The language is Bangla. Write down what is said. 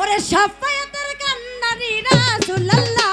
ওরে সাফায়াতের কান্নারি রাসুল্লাহ